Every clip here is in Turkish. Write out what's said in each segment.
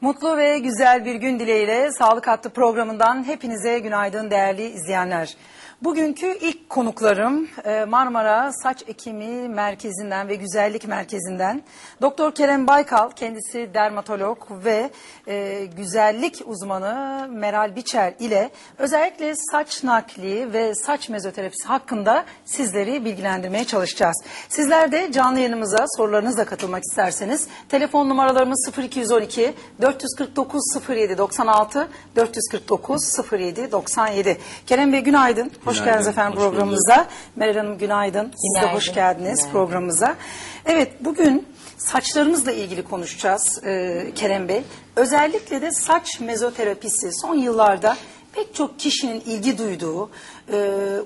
Mutlu ve güzel bir gün dileğiyle Sağlık Hattı programından hepinize günaydın değerli izleyenler. Bugünkü ilk konuklarım e, Marmara Saç Ekimi Merkezi'nden ve Güzellik Merkezi'nden Doktor Kerem Baykal kendisi dermatolog ve e, güzellik uzmanı Meral Biçer ile özellikle saç nakli ve saç mezoterapisi hakkında sizleri bilgilendirmeye çalışacağız. Sizler de canlı yayınımıza sorularınızla katılmak isterseniz telefon numaralarımız 0212 449 07 96 449 07 97. Kerem Bey günaydın. Hoş Günaydın, geldiniz efendim hoş bulduk. programımıza. Meral Hanım günaydın. Siz de Günaydın. hoş geldiniz Günaydın. programımıza. Evet bugün saçlarımızla ilgili konuşacağız e, Kerem Bey. Özellikle de saç mezoterapisi son yıllarda pek çok kişinin ilgi duyduğu, e,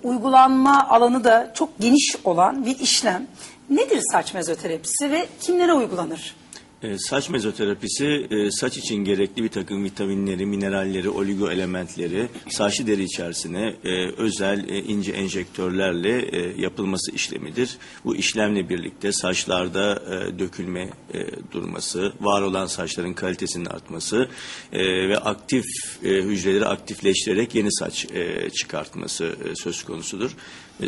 uygulanma alanı da çok geniş olan bir işlem. Nedir saç mezoterapisi ve kimlere uygulanır? E, Saç mezoterapisi e, saç için gerekli bir takım vitaminleri, mineralleri, oligo elementleri saçlı deri içerisine e, özel ince enjektörlerle yapılması işlemidir. Bu işlemle birlikte saçlarda dökülme durması, var olan saçların kalitesinin artması ve aktif hücreleri aktifleştirerek yeni saç çıkartması söz konusudur.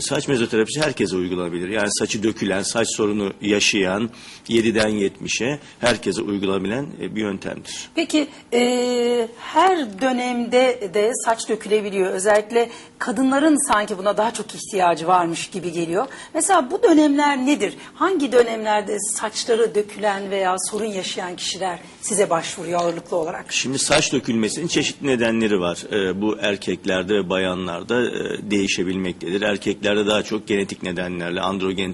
Saç mezoterapisi herkese uygulanabilir. Yani saçı dökülen, saç sorunu yaşayan 7'den 70'e herkese uygulanabilen e, bir yöntemdir. Peki e, her dönemde de saç dökülebiliyor. Özellikle kadınların sanki buna daha çok ihtiyacı varmış gibi geliyor. Mesela bu dönemler nedir? Hangi dönemlerde saçları dökülen veya sorun yaşayan kişiler size başvuruyor ağırlıklı olarak? Şimdi saç dökülmesinin çeşitli nedenleri var. E, bu erkeklerde ve bayanlarda e, değişebilmektedir. Erkeklerde daha çok genetik nedenlerle, androgen